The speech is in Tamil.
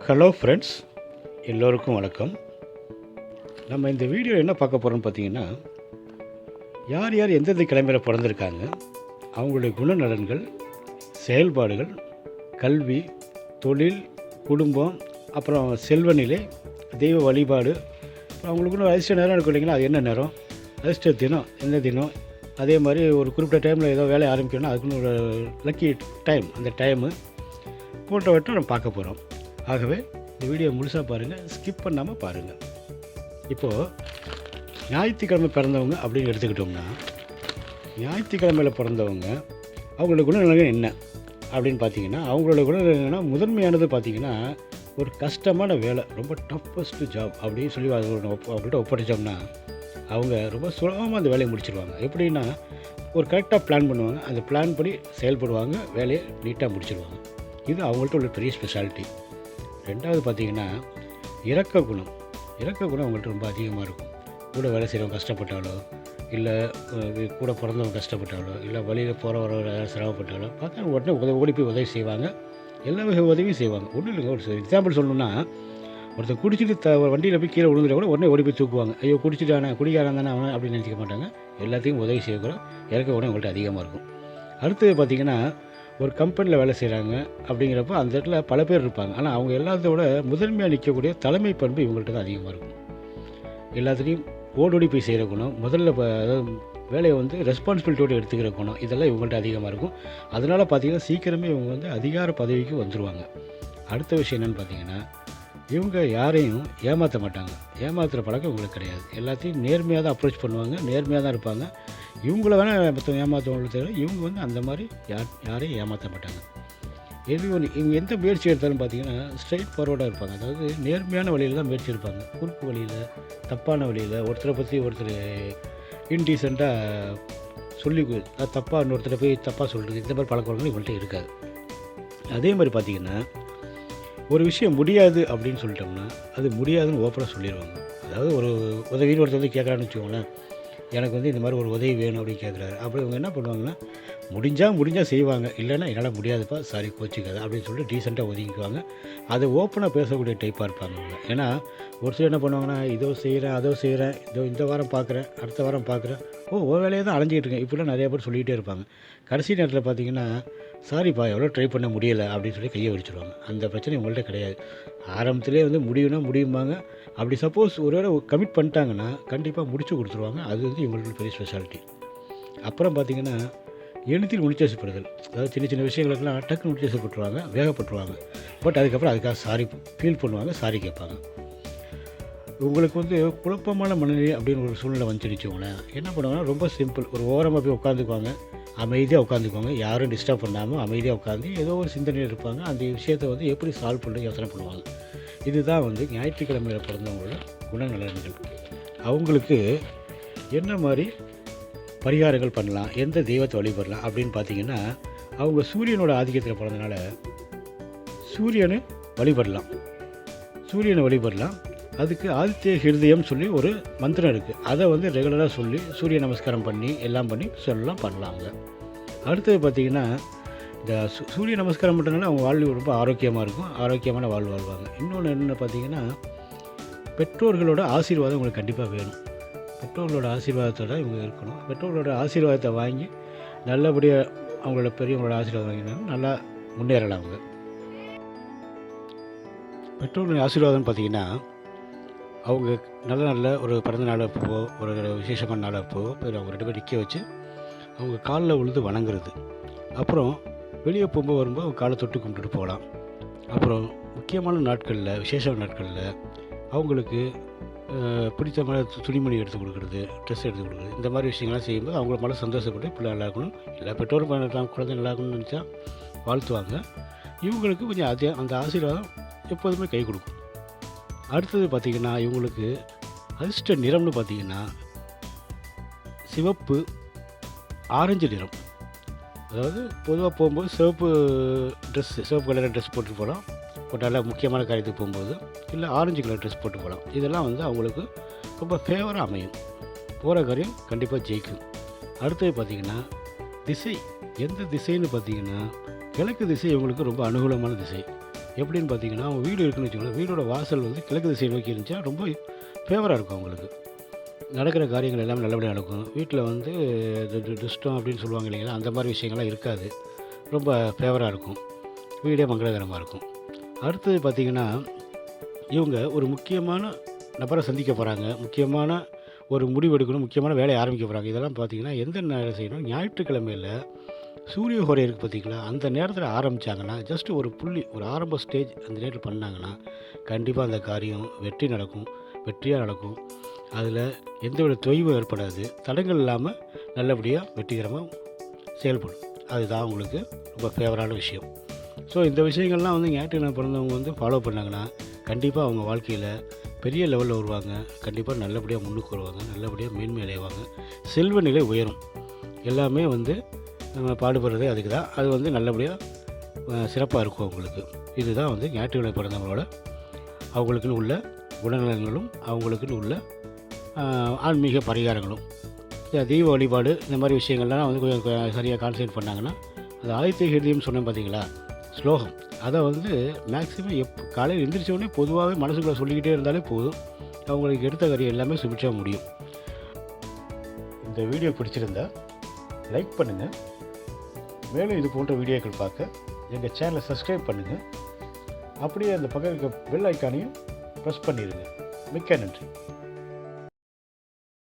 ஹலோ ஃப்ரெண்ட்ஸ் எல்லோருக்கும் வணக்கம். நம்ம இந்த வீடியோ என்ன பார்க்க போகிறோம்னு பார்த்தீங்கன்னா யார் யார் எந்தெந்த கிழமையில் பிறந்திருக்காங்க அவங்களுடைய குணநலன்கள் செயல்பாடுகள் கல்வி தொழில் குடும்பம் அப்புறம் செல்வநிலை தெய்வ வழிபாடு அப்புறம் அவங்களுக்குன்னு அதிர்ஷ்ட நேரம் இருக்கும் இல்லைங்களா? அது என்ன நேரம்? அதிர்ஷ்ட தினம் எந்த தினம்? அதே மாதிரி ஒரு குறிப்பிட்ட டைமில் ஏதோ வேலையை ஆரம்பிக்கணும்னா அதுக்குன்னு ஒரு லக்கி டைம் அந்த டைமு போன்றவற்றை நம்ம பார்க்க போகிறோம் ஆகவே இந்த வீடியோ முழுசாக பாருங்கள் ஸ்கிப் பண்ணாமல் பாருங்கள் இப்போது ஞாயிற்றுக்கிழமை பிறந்தவங்க அப்படின்னு எடுத்துக்கிட்டோம்னா ஞாயிற்றுக்கிழமையில் பிறந்தவங்க அவங்களோட குணநலங்கள் என்ன அப்படின்னு பார்த்தீங்கன்னா அவங்களோட குணநலங்கள்னா முதன்மையானது பார்த்தீங்கன்னா ஒரு கஷ்டமான வேலை ரொம்ப டஃப்பஸ்ட்டு ஜாப் அப்படின்னு சொல்லி அவங்களோட ஒப்ப- அவங்கள்ட்ட ஒப்படைச்சோம்னா அவங்க ரொம்ப சுலபமாக அந்த வேலையை முடிச்சிருவாங்க. எப்படின்னா ஒரு கரெக்டாக பிளான் பண்ணுவாங்க. அந்த பிளான் படி செயல்படுவாங்க வேலையை நீட்டாக முடிச்சிருவாங்க. இது அவங்கள்ட்ட உள்ள பெரிய ஸ்பெஷாலிட்டி ரெண்டாவது பார்த்தீங்கன்னா இறக்க குணம். இறக்க குணம் அவங்கள்ட்ட ரொம்ப அதிகமாக இருக்கும். கூட வேலை செய்கிறவங்க கஷ்டப்பட்டாலோ இல்லை கூட பிறந்தவங்க கஷ்டப்பட்டாலோ இல்லை வழியில் போகிற வர சிரமப்பட்டாலோ பார்த்தா உடனே உதவி ஓடி போய் உதவி செய்வாங்க. எல்லா வகை உதவியும் செய்வாங்க. ஒன்றும் இல்லைங்க ஒரு எக்ஸாம்பிள் சொல்லணும்னா ஒருத்தர் குடிச்சிட்டு த வண்டியில் போய் கீழே விழுந்துட்டா கூட உடனே ஓடி போய் தூக்குவாங்க. ஐயோ குடிச்சிட்டானே குடிக்காரன் தானே அவன் அப்படின்னு நினச்சிக்க மாட்டாங்க. எல்லாத்தையும் உதவி செய்யக்கூட இறக்க குணம் அவங்கள்ட்ட அதிகமாக இருக்கும். அடுத்தது பார்த்திங்கன்னா ஒரு கம்பெனியில் வேலை செய்கிறாங்க அப்படிங்கிறப்ப அந்த இடத்துல பல பேர் இருப்பாங்க. ஆனால் அவங்க எல்லாத்தோட முதன்மையாக நிற்கக்கூடிய தலைமை பண்பு இவங்கள்ட்ட தான் அதிகமாக இருக்கும். எல்லாத்துலேயும் ஓடோடி போய் செய்கிற குணம் முதல்ல வேலையை வந்து ரெஸ்பான்சிபிலிட்டியோடு எடுத்துக்கிற குணம் இதெல்லாம் இவங்கள்ட்ட அதிகமாக இருக்கும். அதனால் பார்த்தீங்கன்னா சீக்கிரமே இவங்க வந்து அதிகார பதவிக்கு வந்துடுவாங்க அடுத்த விஷயம் என்னென்னு பார்த்தீங்கன்னா இவங்க யாரையும் ஏமாற்ற மாட்டாங்க. ஏமாத்துகிற பழக்கம் இவங்களுக்கு கிடையாது. எல்லாத்தையும் நேர்மையாக தான் அப்ரோச் பண்ணுவாங்க நேர்மையாக தான் இருப்பாங்க. இவங்கள வேணால் மொத்தம் ஏமாற்றவங்களுக்கு தவிர இவங்க வந்து அந்த மாதிரி யார் யாரையும் ஏமாற்ற மாட்டாங்க. எது ஒன்று இவங்க எந்த முயற்சி எடுத்தாலும் பார்த்தீங்கன்னா ஸ்ட்ரைட் ஃபார்வர்டாக இருப்பாங்க. அதாவது நேர்மையான வழியில் தான் முயற்சி எடுப்பாங்க. குறுக்கு வழியில் தப்பான வழியில் ஒருத்தரை பற்றி ஒருத்தர் இன்டீசெண்டாக சொல்லி அது தப்பாக இன்னொருத்தரை போய் தப்பாக சொல்கிறது இந்த மாதிரி பழக்க வழக்கங்கள் இவங்கள்ட்ட இருக்காது. அதே மாதிரி பார்த்தீங்கன்னா ஒரு விஷயம் முடியாது அப்படின்னு சொல்லிட்டோம்னா அது முடியாதுன்னு ஓப்பனாக சொல்லிடுவாங்க அதாவது ஒரு உதவின்னு ஒருத்தர் வந்து கேட்குறான்னு வச்சுக்கோங்களேன். எனக்கு வந்து இந்த மாதிரி ஒரு உதவி வேணும் அப்படின்னு கேட்குறாரு. அப்படி இவங்க என்ன பண்ணுவாங்கன்னா முடிஞ்சால் முடிஞ்சால் செய்வாங்க இல்லைன்னா என்னால் முடியாதுப்பா சாரி கோச்சிக்காது அப்படின்னு சொல்லிட்டு டீசெண்டாக ஒதுங்கிக்குவாங்க. அதை ஓப்பனாக பேசக்கூடிய டைப்பாக இருப்பாங்க அவங்க ஏன்னா ஒரு சிலர் என்ன பண்ணுவாங்கன்னா இதோ செய்கிறேன் அதோ செய்கிறேன் இதோ இந்த வாரம் பார்க்குறேன் அடுத்த வாரம் பார்க்குறேன் ஓ ஓ வேலையை தான் அலைஞ்சிட்டு இருக்கேன். இப்படிலாம் நிறைய பேர் சொல்லிகிட்டே இருப்பாங்க. கடைசி நேரத்தில் பார்த்தீங்கன்னா சாரிப்பா எவ்வளோ ட்ரை பண்ண முடியலை அப்படின்னு சொல்லி கையை வடிச்சிருவாங்க அந்த பிரச்சனை உங்கள்கிட்ட கிடையாது. ஆரம்பத்திலே வந்து முடியும்னா முடியும்பாங்க. அப்படி சப்போஸ் ஒருவேளை கமிட் பண்ணிட்டாங்கன்னா கண்டிப்பாக முடிச்சு கொடுத்துருவாங்க. அது வந்து இவங்களுக்கு பெரிய ஸ்பெஷாலிட்டி அப்புறம் பார்த்தீங்கன்னா எழுத்தில் உணிச்சேசப்படுதல் அதாவது சின்ன சின்ன விஷயங்களுக்கெல்லாம் டக்குன்னு உணிச்சேசப்பட்டுருவாங்க வேகப்பட்டுருவாங்க. பட் அதுக்கப்புறம் அதுக்காக சாரி ஃபீல் பண்ணுவாங்க சாரி கேட்பாங்க. உங்களுக்கு வந்து குழப்பமான மனநிலை அப்படின்னு ஒரு சூழ்நிலை வந்துச்சு என்ன பண்ணுவாங்கன்னா ரொம்ப சிம்பிள் ஒரு ஓரமாக போய் உட்காந்துக்குவாங்க. அமைதியாக உட்காந்துக்குவாங்க. யாரும் டிஸ்டர்ப் பண்ணாமல் அமைதியாக உட்காந்து ஏதோ ஒரு சிந்தனையில் இருப்பாங்க. அந்த விஷயத்தை வந்து எப்படி சால்வ் பண்ண யோசனை பண்ணுவாங்க. இதுதான் வந்து ஞாயிற்றுக்கிழமையில் பிறந்தவங்களோட குணநலன்கள். அவங்களுக்கு என்ன மாதிரி பரிகாரங்கள் பண்ணலாம் எந்த தெய்வத்தை வழிபடலாம் அப்படின்னு பார்த்தீங்கன்னா அவங்க சூரியனோட ஆதிக்கத்தில் பிறந்தனால சூரியனை வழிபடலாம். சூரியனை வழிபடலாம். அதுக்கு ஆதித்ய ஹிருதயம் சொல்லி ஒரு மந்திரம் இருக்குது அதை வந்து ரெகுலராக சொல்லி சூரிய நமஸ்காரம் பண்ணி எல்லாம் பண்ணி சொல்லலாம் பண்ணலாங்க. அடுத்தது பார்த்திங்கன்னா இந்த சூ- சூரிய நமஸ்காரம் பண்ணுறதுனால அவங்க வாழ்வு ரொம்ப ஆரோக்கியமாக இருக்கும். ஆரோக்கியமான வாழ்வு வாழ்வாங்க. இன்னொன்று என்னென்னு பார்த்தீங்கன்னா பெற்றோர்களோட ஆசீர்வாதம் உங்களுக்கு கண்டிப்பாக வேணும். பெற்றோர்களோட ஆசீர்வாதத்தோட இவங்க இருக்கணும். பெற்றோர்களோட ஆசீர்வாதத்தை வாங்கி நல்லபடியாக அவங்களோட பெரியவங்களோட ஆசீர்வாதம் வாங்கினாலும் நல்லா முன்னேறலாம் அவங்க. பெற்றோர்கள் ஆசீர்வாதம்னு பார்த்தீங்கன்னா அவங்க நல்ல நல்ல ஒரு பிறந்த நாள் அப்போ ஒரு விசேஷமான நாள் அப்போ போய் அவங்க ரெண்டு பேரும் நிற்க வச்சு அவங்க காலில் விழுந்து வணங்குறது. அப்புறம் வெளியே போகும்போது வரும்போது அவங்க காலை தொட்டு கும்பிட்டுட்டு போகலாம். அப்புறம் முக்கியமான நாட்களில் விசேஷ நாட்களில் அவங்களுக்கு பிடித்தமான துணிமணி எடுத்து கொடுக்குறது ட்ரெஸ் எடுத்து கொடுக்குறது. இந்த மாதிரி விஷயங்கள்லாம் செய்யும்போது அவங்கள மேலே சந்தோஷப்பட்டு பிள்ளை நல்லா இருக்கணும். எல்லா பெற்றோரும் பண்ணலாம் குழந்தை நல்லா இருக்கணும்னு நினச்சா வாழ்த்துவாங்க. இவங்களுக்கு கொஞ்சம் அதே அந்த ஆசீர்வாதம் எப்போதுமே கை கொடுக்கும். அடுத்தது பார்த்திங்கன்னா இவங்களுக்கு அதிர்ஷ்ட நிறம்னு பார்த்தீங்கன்னா சிவப்பு ஆரஞ்சு நிறம். அதாவது பொதுவாக போகும்போது சிவப்பு ட்ரெஸ் சிவப்பு கலர் ட்ரெஸ் போட்டு போகலாம். ஒரு நல்ல முக்கியமான காரியத்துக்கு போகும்போது இல்லை ஆரஞ்சு கலர் ட்ரெஸ் போட்டு போகலாம். இதெல்லாம் வந்து அவங்களுக்கு ரொம்ப ஃபேவராக அமையும். போகிற காரியம் கண்டிப்பாக ஜெயிக்கும். அடுத்தது பார்த்திங்கன்னா திசை. எந்த திசைன்னு பார்த்தீங்கன்னா கிழக்கு திசை இவங்களுக்கு ரொம்ப அனுகூலமான திசை. எப்படின்னு பார்த்தீங்கன்னா அவங்க வீடு இருக்குன்னு வச்சுக்கோங்களேன் வீடோட வாசல் வந்து கிழக்கு திசை நோக்கி இருந்துச்சா ரொம்ப ஃபேவராக இருக்கும் அவங்களுக்கு. நடக்கிற காரியங்கள் எல்லாமே நல்லபடியாக நடக்கும். வீட்டில் வந்து துஷ்டம் அப்படின்னு சொல்லுவாங்க இல்லைங்களா? அந்த மாதிரி விஷயங்கள்லாம் இருக்காது. ரொம்ப ஃபேவராக இருக்கும். வீடே மங்களகரமாக இருக்கும். அடுத்தது பார்த்திங்கன்னா இவங்க ஒரு முக்கியமான நபரை சந்திக்க போகிறாங்க முக்கியமான ஒரு முடிவு எடுக்கணும். முக்கியமான வேலையை ஆரம்பிக்க போகிறாங்க இதெல்லாம் பார்த்தீங்கன்னா எந்த நேரம் செய்யணும்? ஞாயிற்றுக்கிழமையில் சூரிய ஹோரை இருக்குது பார்த்தீங்களா அந்த நேரத்தில் ஆரம்பித்தாங்கன்னா ஜஸ்ட் ஒரு புள்ளி ஒரு ஆரம்ப ஸ்டேஜ் அந்த நேரத்தில் பண்ணாங்கன்னா கண்டிப்பாக அந்த காரியம் வெற்றி நடக்கும். வெற்றியாக நடக்கும். அதில் எந்தவித தொய்வும் ஏற்படாது. தடங்கள் இல்லாமல் நல்லபடியாக வெற்றிகரமாக செயல்படும். அதுதான் உங்களுக்கு ரொம்ப ஃபேவரான விஷயம். ஸோ இந்த விஷயங்கள்லாம் வந்து ஞாயிற்றுக்கிழமை பிறந்தவங்க வந்து ஃபாலோ பண்ணாங்கன்னா கண்டிப்பாக அவங்க வாழ்க்கையில் பெரிய லெவலில் வருவாங்க. கண்டிப்பாக நல்லபடியாக முன்னுக்கு வருவாங்க. நல்லபடியாக மேன்மை அடைவாங்க. செல்வ நிலை உயரும். எல்லாமே வந்து நம்ம பாடுபடுறதே அதுக்கு தான். அது வந்து நல்லபடியாக சிறப்பாக இருக்கும் அவங்களுக்கு. இதுதான் வந்து ஞாயிற்றுக்கிழமை பிறந்தவங்களோட அவங்களுக்குன்னு உள்ள குணநலன்களும் அவங்களுக்குன்னு உள்ள ஆன்மீக பரிகாரங்களும். தீப வழிபாடு இந்த மாதிரி விஷயங்கள்லாம் வந்து கொஞ்சம் சரியாக கான்சன்ட்ரேட் பண்ணாங்கன்னா அது ஆதித்ய ஹிருதியம் சொன்னேன் பார்த்தீங்களா? ஸ்லோகம். அதை வந்து மேக்ஸிமம் எப் காலையில் எழுந்திரிச்சவொடனே பொதுவாகவே மனசுக்குள்ளே சொல்லிக்கிட்டே இருந்தாலே போதும். அவங்களுக்கு எடுத்த காரியம் எல்லாமே சுபிட்சாக முடியும். இந்த வீடியோ பிடிச்சிருந்தா லைக் பண்ணுங்கள் மேலும் இது போன்ற வீடியோக்கள் பார்க்க எங்கள் சேனலை சப்ஸ்கிரைப் பண்ணுங்கள் அப்படியே அந்த பக்கம் இருக்க பெல் ஐக்கானையும் ப்ரெஸ் பண்ணிடுங்க மிக்க நன்றி.